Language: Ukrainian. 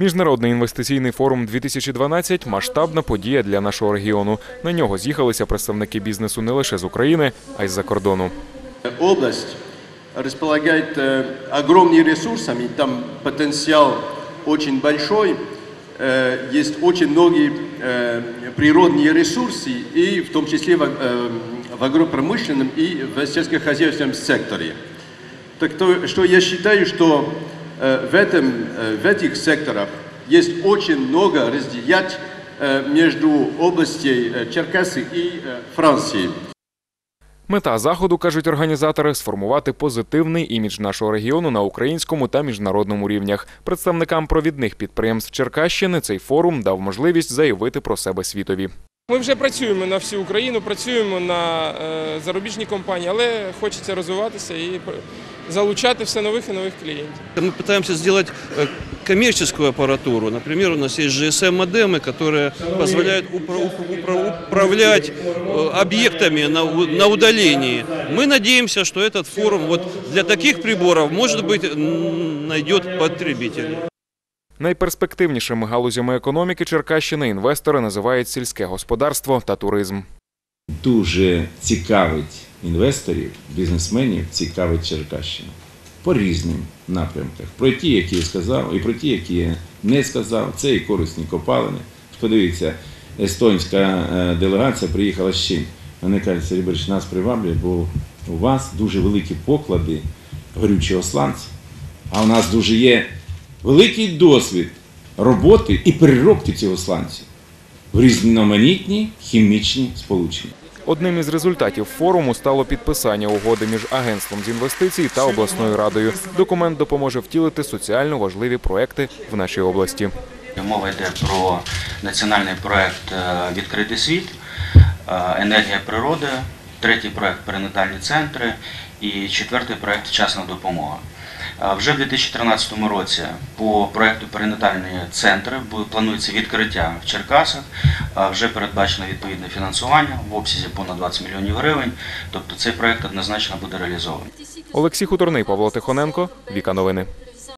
Міжнародний інвестиційний форум 2012 – масштабна подія для нашого регіону. На нього з'їхалися представники бізнесу не лише з України, а й з-за кордону. Область располагает э, огромными ресурсами, там потенциал очень большой, э, есть очень многие э, природные ресурсы, и в том числе в, э, в агропромышленном и в сельскохозяйственном секторе. Так то, что я считаю, что э, в, этом, э, в этих секторах есть очень много разделять э, между областью э, Черкасы и э, Францией. Мета заходу, кажуть організатори, сформувати позитивний імідж нашого регіону на українському та міжнародному рівнях. Представникам провідних підприємств Черкащини цей форум дав можливість заявити про себе світові. Ми вже працюємо на всю Україну, працюємо на е, зарубіжні компанії, але хочеться розвиватися і пр- залучати все нових і нових клієнтів. Мы пытаемся сделать э, коммерческую аппаратуру. Например, у нас есть GSM-модемы, которые позволяют упра- упра- упра- управлять э, объектами на, у- на удалении. Мы надеемся, что этот форум вот для таких приборов, может быть, м, найдет потребителей. Найперспективнішими галузями економіки Черкащини інвестори називають сільське господарство та туризм. дуже цікавить інвесторів, бізнесменів, цікавить Черкащина по різним напрямках. Про ті, які я сказав, і про ті, які я не сказав. Це і корисні копалини. Подивіться, естонська е, делегація приїхала з чим? Вони кажуть, Сергій нас приваблює, бо у вас дуже великі поклади горючого сланця, а у нас дуже є великий досвід роботи і переробки цього сланцю в різноманітні хімічні сполучення. Одним із результатів форуму стало підписання угоди між агентством з інвестицій та обласною радою. Документ допоможе втілити соціально важливі проекти в нашій області. Мова йде про національний проект е, Відкритий світ, е, енергія природи, третій проект перинатальні центри і четвертий проект Вчасна допомога. Вже в 2013 році по проекту перинатальні центри планується відкриття в Черкасах. Вже передбачено відповідне фінансування в обсязі понад 20 мільйонів гривень. Тобто цей проект однозначно буде реалізований. Олексій Хуторний, Павло Тихоненко, Віка Новини.